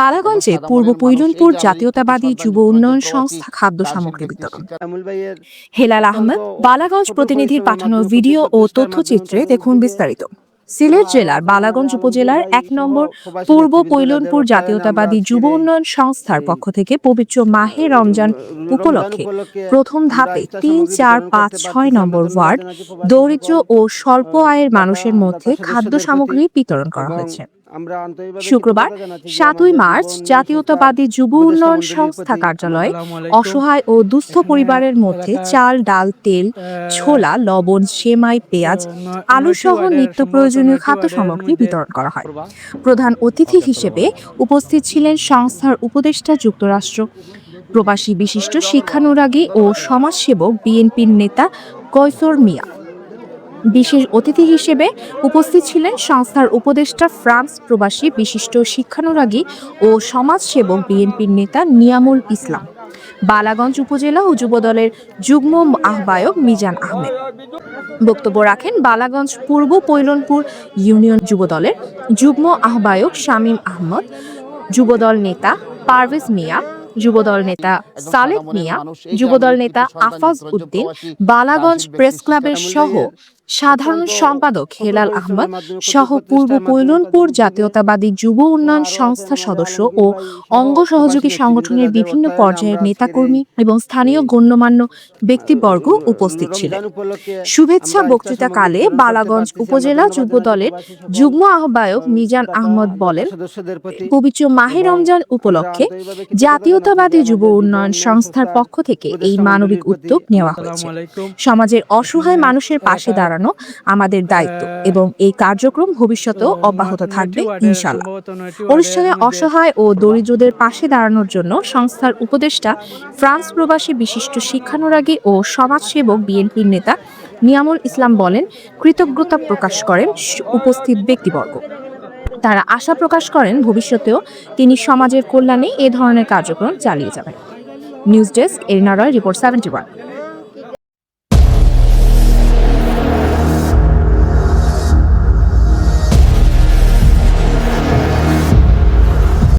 বালাগঞ্জে পূর্ব পৈলনপুর জাতীয়তাবাদী যুব উন্নয়ন সংস্থা খাদ্য সামগ্রী বিতরণ। হেলাল আহমেদ বালাগঞ্জ প্রতিনিধির পাঠানো ভিডিও ও তথ্যচিত্রে দেখুন বিস্তারিত। সিলেট জেলার বালাগঞ্জ উপজেলার এক নম্বর পূর্ব পৈলনপুর জাতীয়তাবাদী যুব উন্নয়ন সংস্থার পক্ষ থেকে পবিত্র মাহে রমজান উপলক্ষে প্রথম ধাপে তিন চার পাঁচ ছয় নম্বর ওয়ার্ড দরিদ্র ও স্বল্প আয়ের মানুষের মধ্যে খাদ্য সামগ্রী বিতরণ করা হয়েছে। শুক্রবার সাতই মার্চ জাতীয়তাবাদী যুব উন্নয়ন সংস্থা কার্যালয়ে অসহায় ও দুস্থ পরিবারের মধ্যে চাল ডাল তেল ছোলা লবণ সেমাই পেঁয়াজ আলু সহ নিত্য প্রয়োজনীয় খাদ্য সামগ্রী বিতরণ করা হয়। প্রধান অতিথি হিসেবে উপস্থিত ছিলেন সংস্থার উপদেষ্টা যুক্তরাষ্ট্র। প্রবাসী বিশিষ্ট শিক্ষানুরাগী ও সমাজসেবক বিএনপির নেতা কৈসর মিয়া। বিশেষ অতিথি হিসেবে উপস্থিত ছিলেন সংস্থার উপদেষ্টা ফ্রান্স প্রবাসী বিশিষ্ট শিক্ষানুরাগী ও সমাজসেবক বিএনপির নেতা নিয়ামুল ইসলাম। বালাগঞ্জ উপজেলা ও যুবদলের যুগ্ম আহ্বায়ক মিজান আহমেদ। বক্তব্য রাখেন বালাগঞ্জ পূর্ব পৈলনপুর ইউনিয়ন যুবদলের যুগ্ম আহ্বায়ক শামীম আহমদ, যুবদল নেতা পারভেজ মিয়া, যুবদল নেতা সালেক মিয়া, যুবদল নেতা আফাজ উদ্দিন, বালাগঞ্জ প্রেস ক্লাবের সহ সাধারণ সম্পাদক হেলাল আহমদ সহ পূর্ব পৈলনপুর জাতীয়তাবাদী যুব উন্নয়ন সংস্থা সদস্য ও অঙ্গ সহযোগী সংগঠনের বিভিন্ন পর্যায়ের নেতাকর্মী এবং স্থানীয় গণ্যমান্য ব্যক্তিবর্গ উপস্থিত ছিলেন। শুভেচ্ছা বক্তৃতাকালে বালাগঞ্জ উপজেলা যুব দলের যুগ্ম আহ্বায়ক মিজান আহমদ বলেন পবিত্র মাহে রমজান উপলক্ষে জাতীয়তাবাদী যুব উন্নয়ন সংস্থার পক্ষ থেকে এই মানবিক উদ্যোগ নেওয়া হয়েছে। সমাজের অসহায় মানুষের পাশে দাঁড়ানো আমাদের দায়িত্ব এবং এই কার্যক্রম ভবিষ্যতেও অব্যাহত থাকবে ইনশাল্লাহ। অনুষ্ঠানে অসহায় ও দরিদ্রদের পাশে দাঁড়ানোর জন্য সংস্থার উপদেষ্টা ফ্রান্স প্রবাসী বিশিষ্ট শিক্ষানুরাগী ও সমাজসেবক বিএনপির নেতা নিয়ামুল ইসলাম বলেন কৃতজ্ঞতা প্রকাশ করেন উপস্থিত ব্যক্তিবর্গ। তারা আশা প্রকাশ করেন ভবিষ্যতেও তিনি সমাজের কল্যাণে এ ধরনের কার্যক্রম চালিয়ে যাবেন। News desk Arina Roy report seventy one.